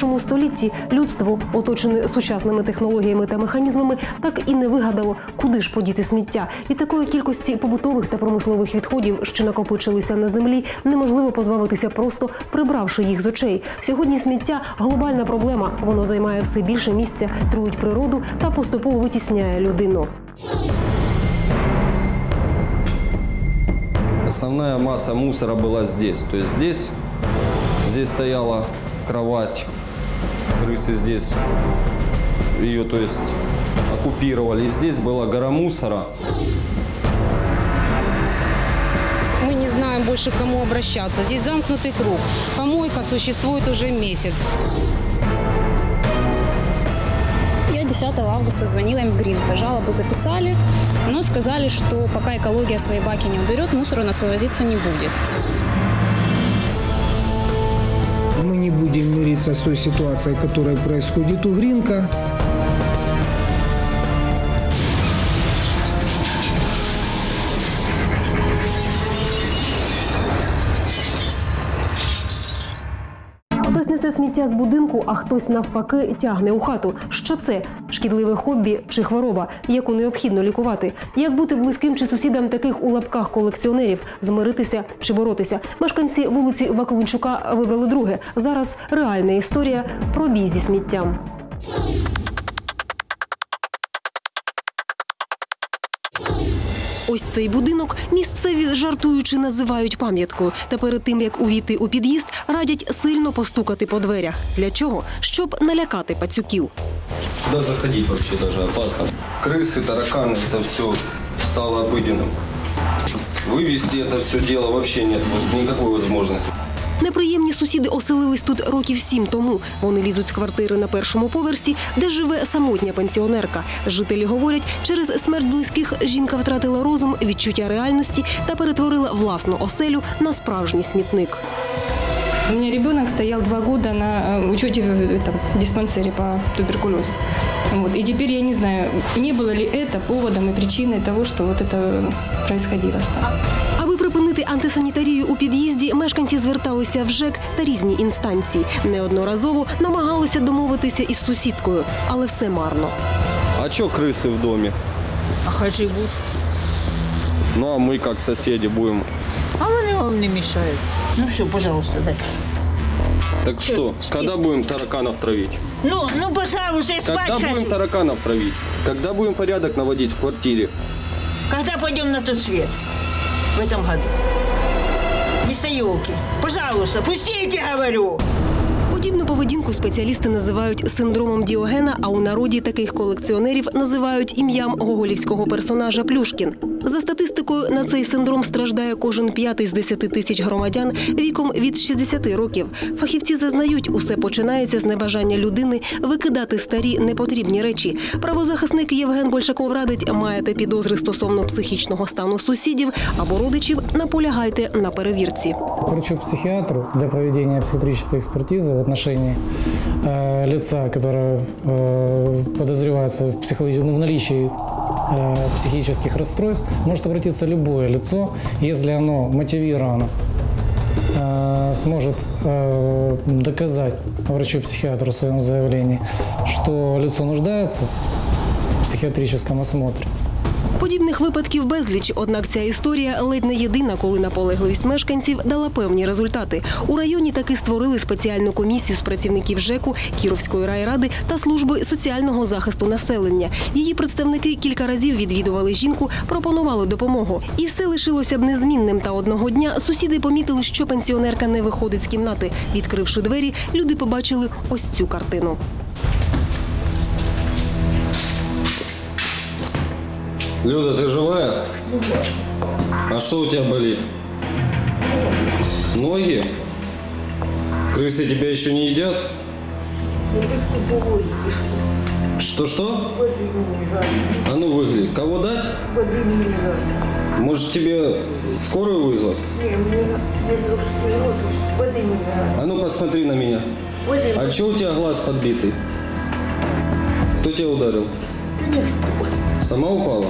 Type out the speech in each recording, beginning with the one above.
21 столітті людство, оточене сучасними технологіями та механізмами, так і не вигадало, куди ж подіти сміття. Від такої кількості побутових та промислових відходів, що накопичилися на землі, неможливо позбавитися просто прибравши їх з очей. Сьогодні сміття глобальна проблема. Воно займає все більше місця, труїть природу та поступово витісняє людину. Основная масса мусора была здесь. То есть здесь, здесь стояла кровать, крысы здесь ее, то есть, оккупировали. И здесь была гора мусора. Мы не знаем больше, к кому обращаться. Здесь замкнутый круг. Помойка существует уже месяц. Я 10 августа звонила им в Гринко, жалобу записали, но сказали, что пока экология свои баки не уберет, мусор у нас вывозиться не будет. Мы не будем мириться с той ситуацией, которая происходит у Гринка. Сміття з будинку, а хтось навпаки тягне у хату. Що це? Шкідливе хобі чи хвороба, яку необхідно лікувати? Як бути близьким чи сусідам таких у лапках колекціонерів, змиритися чи боротися? Мешканці вулиці Вакуленчука вибрали друге. Зараз реальна історія про бій зі сміттям. Ось цей будинок місцеві жартуючи називають пам'яткою. Та перед тим як увійти у під'їзд, радять сильно постукати по дверях. Для чого? Щоб налякати пацюків. Сюда заходить вообще даже опасно. Крысы, тараканы, это все стало обыденным. Вывести это все дело вообще нет вот никакой возможности. Неприємні сусіди оселились тут років сім тому. Вони лізуть з квартири на першому поверсі, де живе самотня пенсіонерка. Жителі говорять, через смерть близьких жінка втратила розум, відчуття реальності та перетворила власну оселю на справжній смітник. У меня ребенок стоял два года на э, учете в этом диспансере по туберкулезу. Вот. И теперь я не знаю, не было ли это поводом и причиной того, что вот это происходило с нами. Аби припинити антисанітарію у під'їзді, мешканці зверталися в ЖЕК та різні інстанції. Неодноразово намагалися домовитися із сусідкою, але все марно. А чё крысы в доме? А хай живуть. Ну а мы как соседи будем. А вони вам не мішають. Ну все, пожалуйста, дай. Так что, когда будем тараканов травить? Ну, ну, пожалуйста, я спать Когда будем хочу. тараканов травить? Когда будем порядок наводить в квартире? Когда пойдем на тот свет? В этом году. Вместо елки. Пожалуйста, пустите, говорю. Подібну поведінку спеціалісти називають синдромом Діогена, а у народі таких колекціонерів називають ім'ям гоголівського персонажа Плюшкін. За статистикою, на цей синдром страждає кожен п'ятий з 10 тисяч громадян віком від 60 років. Фахівці зазнають, усе починається з небажання людини викидати старі непотрібні речі. Правозахисник Євген Большаков радить, маєте підозри стосовно психічного стану сусідів або родичів, наполягайте на перевірці. врачу-психиатру для проведения психиатрической экспертизы в отношении э, лица, которое э, подозревается в, психологи- ну, в наличии э, психических расстройств, может обратиться любое лицо, если оно мотивировано э, сможет э, доказать врачу-психиатру в своем заявлении, что лицо нуждается в психиатрическом осмотре. Подібних випадків безліч, однак ця історія ледь не єдина, коли наполегливість мешканців дала певні результати. У районі таки створили спеціальну комісію з працівників ЖЕКу, Кіровської райради та служби соціального захисту населення. Її представники кілька разів відвідували жінку, пропонували допомогу. І все лишилося б незмінним. Та одного дня сусіди помітили, що пенсіонерка не виходить з кімнати. Відкривши двері, люди побачили ось цю картину. Люда, ты живая? А что у тебя болит? Ноги? Крысы тебя еще не едят? Что-что? А ну выгли. Кого дать? Может тебе скорую вызвать? А ну посмотри на меня. А что у тебя глаз подбитый? Кто тебя ударил? Сама упала?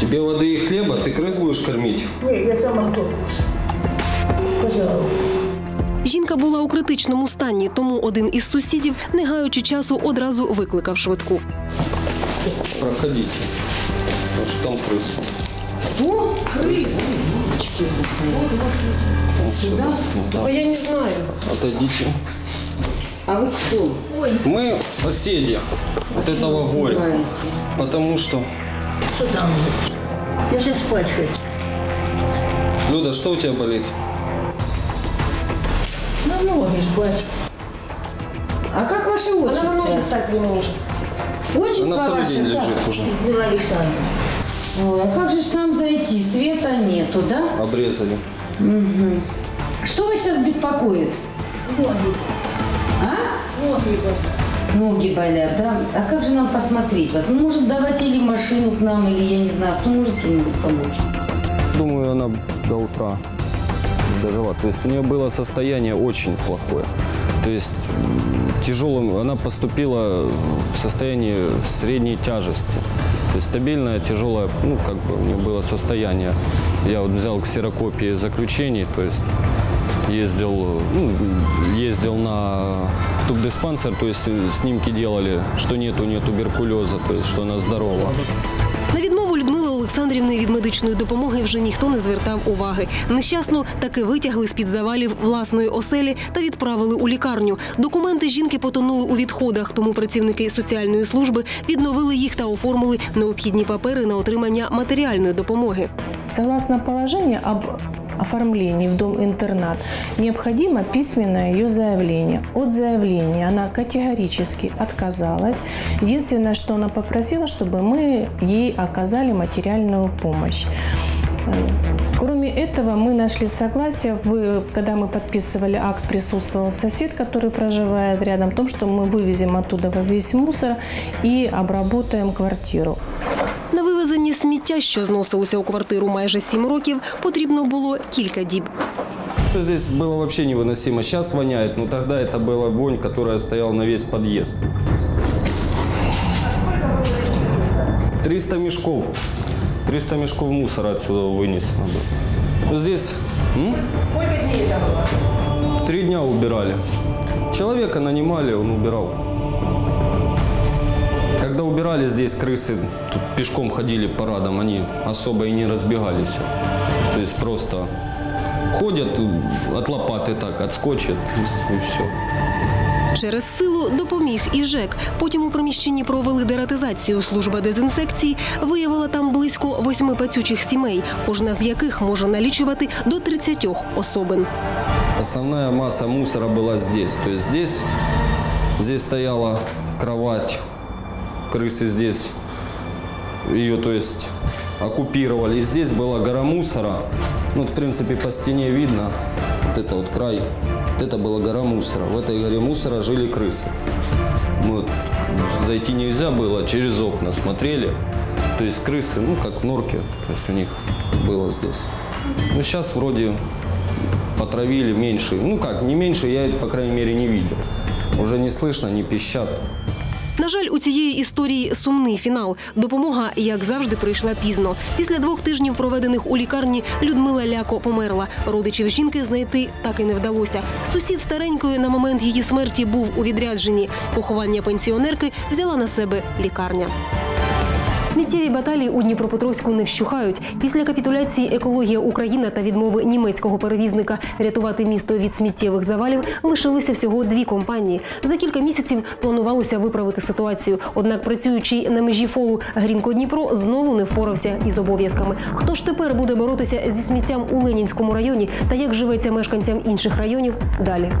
Тебе воды и хлеба? Ты крыс будешь кормить? Не, я сама покушаю. Пожалуйста. Жінка була у критичному стані, тому один із сусідів, не гаючи часу, одразу викликав швидку. Проходите. Потому что там крыса. О, крыса. Сюда? Только я не знаю. Отойдите. А вы кто? Мы соседи от этого горя. Потому что... Что там? Я сейчас спать хочу. Люда, что у тебя болит? На ноги спать. А как ваше Она на отчество? ноги встать не может. Отчество Она второй ваше день как? лежит уже. Ой, а как же ж нам зайти? Света нету, да? Обрезали. Что вас сейчас беспокоит? Ноги. А? Ноги болят. Ноги болят, да? А как же нам посмотреть вас? Ну, может, давайте или машину к нам, или я не знаю, кто может кто-нибудь помочь? Думаю, она до утра дожила. То есть у нее было состояние очень плохое. То есть тяжелым, она поступила в состоянии средней тяжести. То есть стабильное, тяжелое, ну, как бы у нее было состояние. Я вот взял ксерокопии заключений, то есть ездил, ну, ездил на тубдиспансер, то есть снимки делали, что нет у нее туберкулеза, то есть что она здорова. На відмову Людмили Олександрівни від медичної допомоги вже ніхто не звертав уваги. Нещасну таки витягли з-під завалів власної оселі та відправили у лікарню. Документи жінки потонули у відходах, тому працівники соціальної служби відновили їх та оформили необхідні папери на отримання матеріальної допомоги. Согласно положению об оформлении в дом-интернат, необходимо письменное ее заявление. От заявления она категорически отказалась. Единственное, что она попросила, чтобы мы ей оказали материальную помощь. Кроме этого, мы нашли согласие, в- когда мы подписывали акт, присутствовал сосед, который проживает рядом, о том, что мы вывезем оттуда весь мусор и обработаем квартиру. На вивезення сміття, що зносилося у квартиру майже сім років, потрібно було кілька діб. Здесь было вообще невыносимо. Сейчас воняет, но тогда это была вонь, которая стояла на весь подъезд. 300 мешков. 300 мешков мусора отсюда вынесено было. Ну, Здесь м? три дня убирали. Человека нанимали, он убирал. Когда убирали здесь крысы, тут пешком ходили парадом, они особо и не разбегались. То есть просто ходят от лопаты так, отскочат и все. Через силу допоміг і ЖЕК. Потім у приміщенні провели дератизацію. Служба дезінсекції виявила там близько восьми пацючих сімей, кожна з яких може налічувати до 30 особин. Основная масса мусора была здесь. То есть здесь, здесь стояла кровать, крысы здесь ее, то есть, оккупировали. И здесь была гора мусора. Ну, в принципе, по стене видно, вот это вот край, вот это была гора мусора. В этой горе мусора жили крысы. Мы вот, зайти нельзя было, через окна смотрели. То есть крысы, ну, как в норке, то есть у них было здесь. Ну, сейчас вроде потравили меньше. Ну как, не меньше, я это, по крайней мере, не видел. Уже не слышно, не пищат. На жаль, у цієї історії сумний фінал. Допомога, як завжди, прийшла пізно. Після двох тижнів, проведених у лікарні, Людмила Ляко померла. Родичів жінки знайти так і не вдалося. Сусід старенької на момент її смерті був у відрядженні. Поховання пенсіонерки взяла на себе лікарня. Сміттєві баталії у Дніпропетровську не вщухають. Після капітуляції екологія Україна та відмови німецького перевізника рятувати місто від сміттєвих завалів лишилися всього дві компанії. За кілька місяців планувалося виправити ситуацію. Однак, працюючи на межі фолу Грінко Дніпро, знову не впорався із обов'язками. Хто ж тепер буде боротися зі сміттям у Ленінському районі та як живеться мешканцям інших районів далі?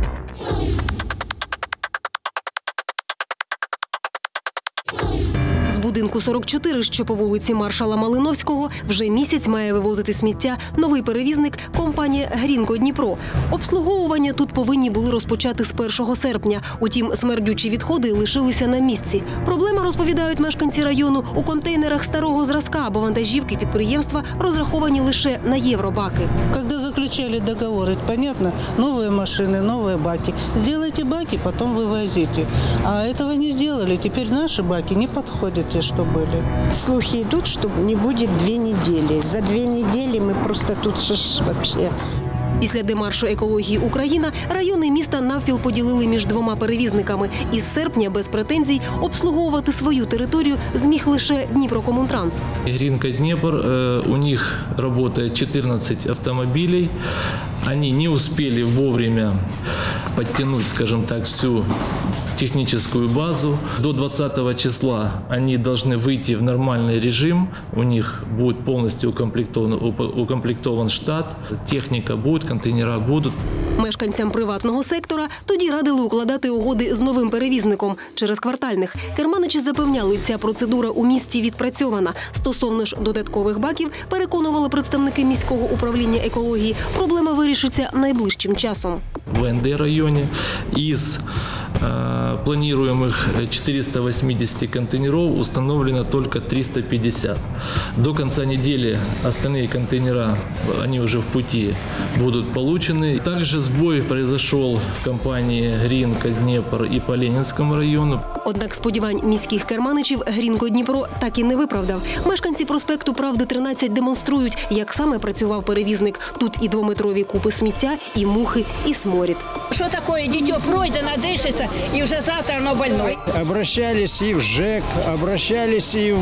будинку 44, що по вулиці маршала Малиновського, вже місяць має вивозити сміття новий перевізник компанія Грінко Дніпро. Обслуговування тут повинні були розпочати з 1 серпня. Утім, смердючі відходи лишилися на місці. Проблема розповідають мешканці району у контейнерах старого зразка, бо вантажівки підприємства розраховані лише на євробаки. Когда заключали договор, это понятно, новые машины, новые баки. Сделайте баки, потом вывозите. А этого не сделали. Теперь наши баки не подходят те, что были. Слухи идут, что не будет две недели. За две недели мы просто тут же ж вообще... Після демаршу екології Україна райони міста навпіл поділили між двома перевізниками. Із серпня без претензій обслуговувати свою територію зміг лише Дніпрокомунтранс. Гринка Днепр, э, у них работает 14 автомобилей. Они не успели вовремя подтянуть, скажем так, всю техническую базу. До 20 числа они должны выйти в нормальный режим. У них будет полностью укомплектован, упо- укомплектован штат. Техника будет, контейнера будут. Мешканцям приватного сектора тоді радили укладати угоди з новим перевізником через квартальних. Керманичі запевняли, ця процедура у місті відпрацьована. Стосовно ж додаткових баків, переконували представники міського управління екології, проблема вирішиться найближчим часом. в НД районе. Из э, планируемых 480 контейнеров установлено только 350. До конца недели остальные контейнера, э, они уже в пути, будут получены. Также сбой произошел в компании Гринка, Днепр и по Ленинскому району. Однак сподівань міських керманичів Грінко Дніпро так і не виправдав. Мешканці проспекту Правди 13 демонструють, як саме працював перевізник. Тут і двометрові купи сміття, і мухи, і сморід. Что такое? Дитё пройдено, дышится, и уже завтра оно больное. Обращались и в ЖЭК, обращались и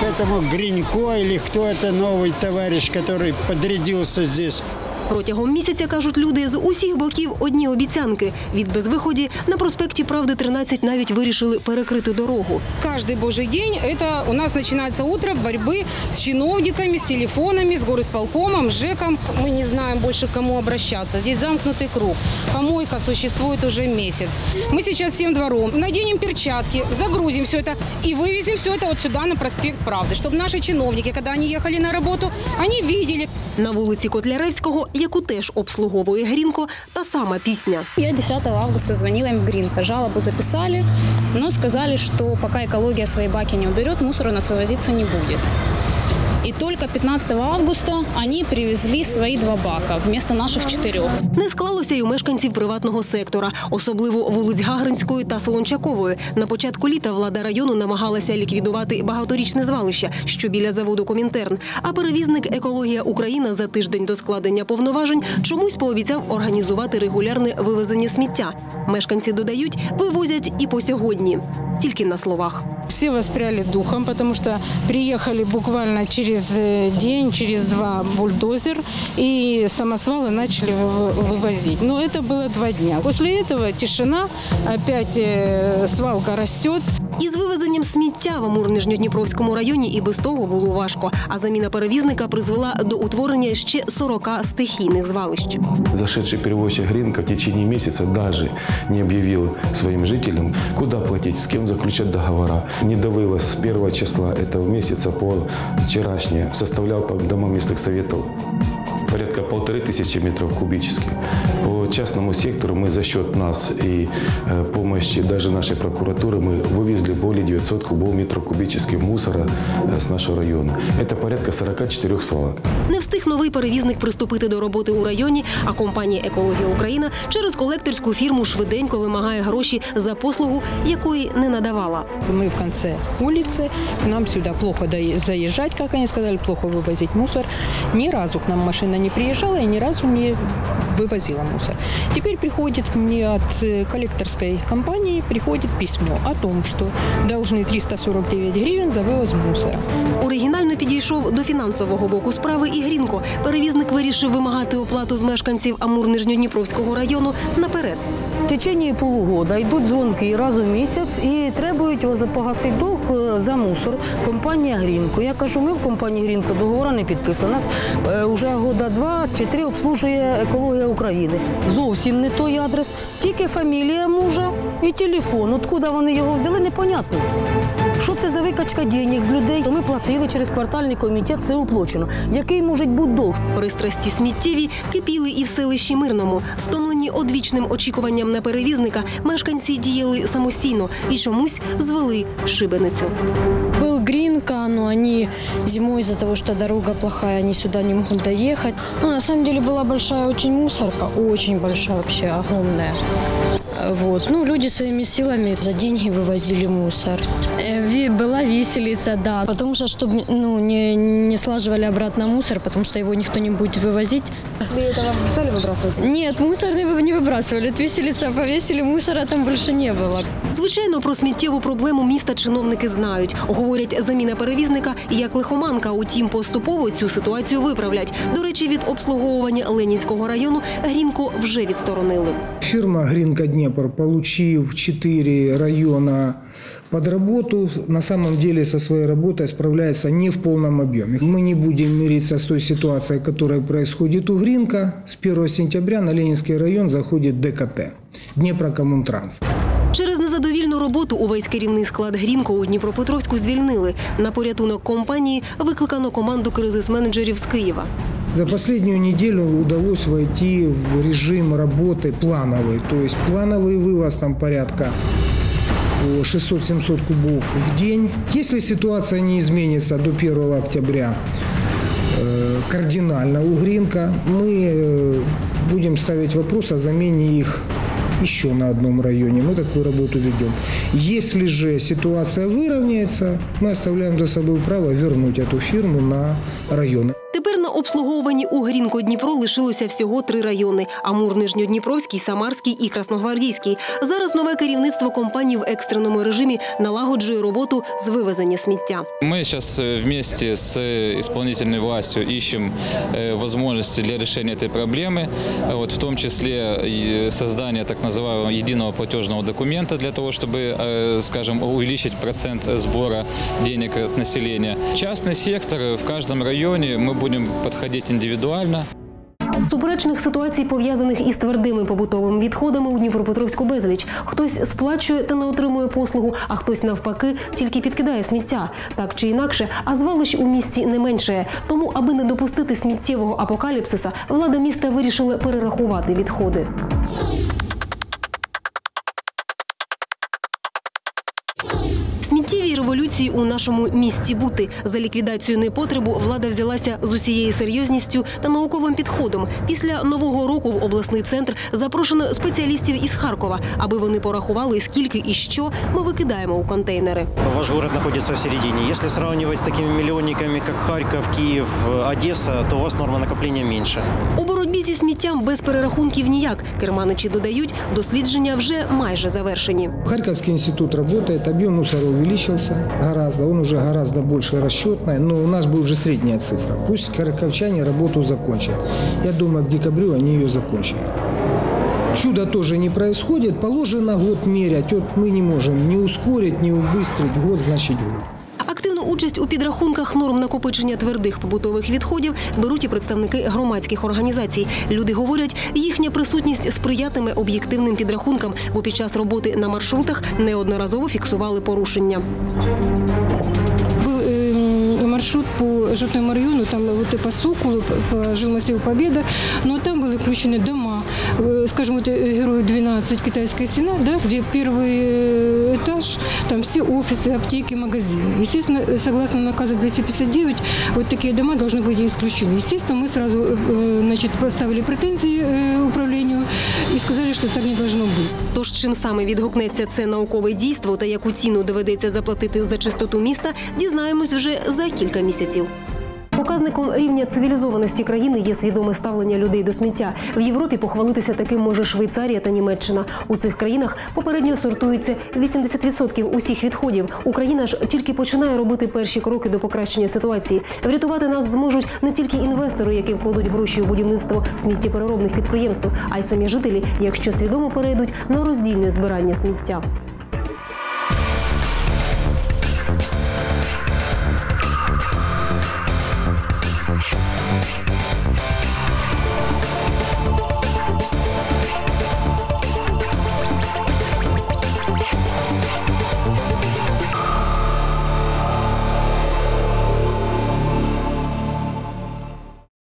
к этому Гринько, или кто это новый товарищ, который подрядился здесь. Протягом місяця кажуть люди з усіх боків одні обіцянки. Від безвиході на проспекті Правди 13 навіть вирішили перекрити дорогу. Каждый божий день это у нас начинается утро борьбы с чиновниками, с телефонами, с горисполкомом, с ЖЭКом. Мы не знаем больше, к кому обращаться. Здесь замкнутый круг. Помойка существует уже месяц. Мы сейчас всем двором наденем перчатки, загрузим все это и вывезем все это вот сюда на проспект Правды, чтобы наши чиновники, когда они ехали на работу, они видели, На вулиці Котляревського, яку теж обслуговує Грінко, та сама пісня. Я 10 августа звонила їм в Грінко, Жалобу записали, але сказали, що пока екологія свои баки не уберет, мусору нас вивозитися не будет. И только 15 августа они привезли свои два бака вместо наших четырех. Не склалося й у мешканців приватного сектора, особливо вулиць Гагринської та Солончакової. На початку літа влада району намагалася ліквідувати багаторічне звалище, що біля заводу Комінтерн. А перевізник Екологія Україна за тиждень до складення повноважень чомусь пообіцяв організувати регулярне вивезення сміття. Мешканці додають, вивозять і по сьогодні, тільки на словах. Все воспряли духом, потому что приехали буквально через э, день, через два бульдозер, и самосвалы начали вы- вывозить. Но это было два дня. После этого тишина, опять э, свалка растет. Із вивезенням сміття в Амур-Нижньодніпровському районі і без того було важко. А заміна перевізника призвела до утворення ще 40 стихійних звалищ. Зашедший перевозчик Гринка в течение месяца даже не объявил своим жителям, куда платить, с кем заключать договора. Недовывоз с первого числа этого месяца по вчерашнее составлял по домам местных советов порядка полторы тысячи метров кубических. По частному сектору мы за счет нас и э, помощи даже нашей прокуратуры мы вывезли более 900 кубов метров кубических мусора э, с нашего района. Это порядка 44 свалок. Не встиг новий перевізник приступити до роботи у районі, а компанія Екологія Україна через колекторську фірму швиденько вимагає гроші за послугу, якої не надавала. Мы в конце улицы, к нам сюда плохо доe- заезжать, как они сказали, плохо вывозить мусор. Ни разу к нам машина не приезжала и ни разу не вывозила мусор. Теперь приходит мне от э, коллекторской компании приходит письмо о том, что должны 349 гривен за вывоз мусора. Оригінально підійшов до фінансового боку справи і Грінко. Перевізник вирішив вимагати оплату з мешканців Амур-Нижньодніпровського району наперед. В течение полугода йдуть дзвонки раз у місяць і требують погасити долг е, за мусор. Компанія Грінко. Я кажу, ми в компанії Грінко договора не підписали. Нас е, вже года два чи три обслужує екологія України. Зовсім не той адрес, тільки фамілія мужа і телефон. Откуда вони його взяли, непонятно. Що це за викачка денег з людей? Ми платили через квартальний комітет, це оплачено. Який може бути долг? Пристрасті сміттєві кипіли і в селищі Мирному. Стомлені одвічним очікуванням на перевізника, мешканці діяли самостійно і чомусь звели шибеницю. Был Гринка, но они зимой из-за того, что дорога плохая, они сюда не могут доехать. Ну, на самом деле была большая очень мусорка, очень большая вообще, огромная. Вот. Ну, люди своими силами за деньги вывозили мусор. Э, ви- Была виселица, да. Потому что, чтобы ну, не, не слаживали обратно мусор, потому что его никто не будет вывозить. Если это вам стали выбрасывать? Нет, мусор не вы- не выбрасывали. От виселица повесили, мусора там больше не было. Звичайно, про сміттєву проблему міста чиновники знають. Говорять, заміна перевізника як лихоманка. Утім, поступово цю ситуацію виправлять. До речі, від обслуговування Ленінського району Грінко вже відсторонили. Фирма «Гринка Днепр», получив четыре района под работу, на самом деле со своей работой справляется не в полном объеме. Мы не будем мириться с той ситуацией, которая происходит у Гринка. С 1 сентября на Ленинский район заходит ДКТ – Днепрокоммунтранс. Через незадовільну роботу увесь керівний склад Грінко у Дніпропетровську звільнили. На порятунок компанії викликано команду кризис-менеджерів з Києва. За последнюю неделю удалось войти в режим работы плановый. То есть плановый вывоз там порядка по 600-700 кубов в день. Если ситуация не изменится до 1 октября э, кардинально у Гринка, мы э, будем ставить вопрос о замене их еще на одном районе. Мы такую работу ведем. Если же ситуация выровняется, мы оставляем за собой право вернуть эту фирму на районы. Тепер на обслуговуванні у Грінко Дніпро лишилося всього три райони: Амур, Нижньодніпровський, Самарський і Красногвардійський. Зараз нове керівництво компанії в екстреному режимі налагоджує роботу з вивезення сміття. Мы сейчас э, вместе с э, исполнительной властью ищем э, возможности для решения этой проблемы, Э, вот, в том числе и создание так называемого единого платежного документа для того, чтобы, э, скажем, увеличить процент сбора денег от населения. Частный сектор э, в каждом районе мы будем подходить индивидуально. Суперечних ситуацій, пов'язаних із твердими побутовими відходами у Дніпропетровську безліч. Хтось сплачує та не отримує послугу, а хтось навпаки тільки підкидає сміття. Так чи інакше, а звалищ у місті не менше. Тому, аби не допустити сміттєвого апокаліпсиса, влада міста вирішила перерахувати відходи. Сміттєвій революції у нашому місті бути за ліквідацію непотребу влада взялася з усією серйозністю та науковим підходом. Після нового року в обласний центр запрошено спеціалістів із Харкова, аби вони порахували, скільки і що ми викидаємо у контейнери. Ваш город находится в середине. Если сравнивать с такими миллионниками, как Харьков, Киев, э, Одесса, то у вас норма накопления меньше. У боротьбі зі сміттям без перерахунків ніяк. Керманичі додають, дослідження вже майже завершені. Харьковский институт работает, объем мусора увеличился гораздо, он уже гораздо больше расчетный, но у нас будет уже средняя цифра. Пусть харьковчане работу закончат. Я думаю, к декабрю они ее закончат. Чудо тоже не происходит, положено год мерять. Вот мы не можем ни ускорить, ни убыстрить. Год значит год. Участь у підрахунках норм накопичення твердих побутових відходів беруть і представники громадських організацій. Люди говорять, їхня присутність сприятиме об'єктивним підрахункам, бо під час роботи на маршрутах неодноразово фіксували порушення. Э, маршрут по Житному району, там вот и по Соколу, по по жилмассиву Победа, но там были включены дома. Э, Скажем, вот э, Герою 12, Китайская стена, да, где первый э, этаж, там все офисы, аптеки, магазины. Естественно, э, согласно наказу 259, вот такие дома должны быть исключены. Естественно, мы сразу э, значит, поставили претензии э, управлению и сказали, что так не должно быть. Тож чим саме відгукнеться це наукове дійство та яку ціну доведеться заплатити за чистоту міста, дізнаємось вже за кілька місяців. Показником рівня цивілізованості країни є свідоме ставлення людей до сміття. В Європі похвалитися таким може Швейцарія та Німеччина. У цих країнах попередньо сортується 80% усіх відходів. Україна ж тільки починає робити перші кроки до покращення ситуації. Врятувати нас зможуть не тільки інвестори, які вкладуть гроші у будівництво сміттєпереробних підприємств, а й самі жителі, якщо свідомо перейдуть на роздільне збирання сміття.